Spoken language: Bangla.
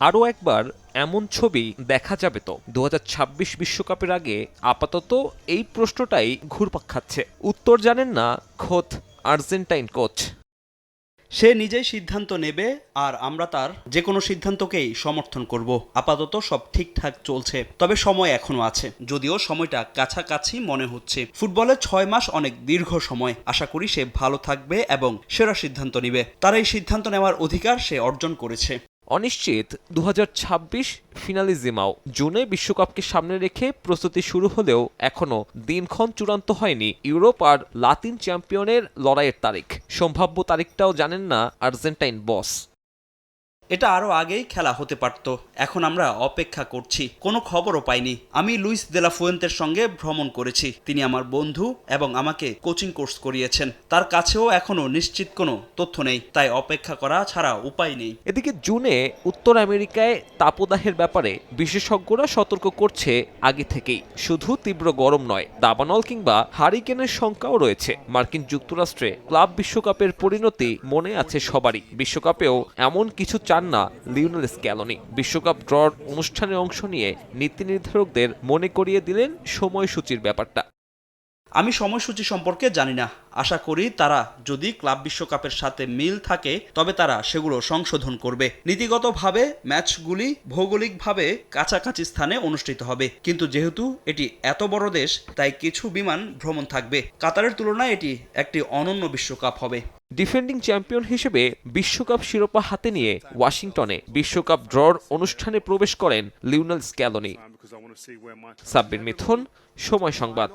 আরও একবার এমন ছবি দেখা যাবে তো। দু বিশ্বকাপের আগে আপাতত এই প্রশ্নটাই ঘুরপাক খাচ্ছে। উত্তর জানেন না খোদ আর্জেন্টাইন কোচ। সে নিজেই সিদ্ধান্ত নেবে আর আমরা তার যে কোনো সিদ্ধান্তকেই সমর্থন করব। আপাতত সব ঠিকঠাক চলছে, তবে সময় এখনও আছে। যদিও সময়টা কাছাকাছি মনে হচ্ছে। ফুটবলে ছয় মাস অনেক দীর্ঘ সময়। আশা করি সে ভালো থাকবে এবং সেরা সিদ্ধান্ত নিবে। তার এই সিদ্ধান্ত নেওয়ার অধিকার সে অর্জন করেছে। অনিশ্চিত দু ছাব্বিশ ফিনালিজিমাও জুনে বিশ্বকাপকে সামনে রেখে প্রস্তুতি শুরু হলেও এখনও দিনক্ষণ চূড়ান্ত হয়নি ইউরোপ আর লাতিন চ্যাম্পিয়নের লড়াইয়ের তারিখ। সম্ভাব্য তারিখটাও জানেন না আর্জেন্টাইন বস। এটা আরও আগেই খেলা হতে পারত। এখন আমরা অপেক্ষা করছি। কোনো খবরও পাইনি। আমি লুইস দেলা ফুয়েন্তের সঙ্গে ভ্রমণ করেছি। তিনি আমার বন্ধু এবং আমাকে কোচিং কোর্স করিয়েছেন। তার কাছেও এখনও নিশ্চিত কোনো তথ্য নেই। তাই অপেক্ষা করা ছাড়া উপায় নেই। এদিকে জুনে উত্তর আমেরিকায় তাপদাহের ব্যাপারে বিশেষজ্ঞরা সতর্ক করছে আগে থেকেই। শুধু তীব্র গরম নয়, দাবানল কিংবা হারিকেনের শঙ্কাও রয়েছে। মার্কিন যুক্তরাষ্ট্রে ক্লাব বিশ্বকাপের পরিণতি মনে আছে সবারই। বিশ্বকাপেও এমন কিছু চান না লিওনেল স্ক্যালনি। বিশ্বকাপ ড্রর অনুষ্ঠানে অংশ নিয়ে নীতি নির্ধারকদের মনে করিয়ে দিলেন সময়সূচির ব্যাপারটা। আমি সময়সূচি সম্পর্কে জানি না। আশা করি তারা যদি ক্লাব বিশ্বকাপের সাথে মিল থাকে, তবে তারা সেগুলো সংশোধন করবে। নীতিগতভাবে ম্যাচগুলি ভৌগোলিকভাবে কাছাকাছি স্থানে অনুষ্ঠিত হবে। কিন্তু যেহেতু এটি এত বড় দেশ, তাই কিছু বিমান ভ্রমণ থাকবে। কাতারের তুলনায় এটি একটি অনন্য বিশ্বকাপ হবে। ডিফেন্ডিং চ্যাম্পিয়ন হিসেবে বিশ্বকাপ শিরোপা হাতে নিয়ে ওয়াশিংটনে বিশ্বকাপ ড্রর অনুষ্ঠানে প্রবেশ করেন লিওনাল স্ক্যালনি। সাব্বির মিথুন, সময় সংবাদ।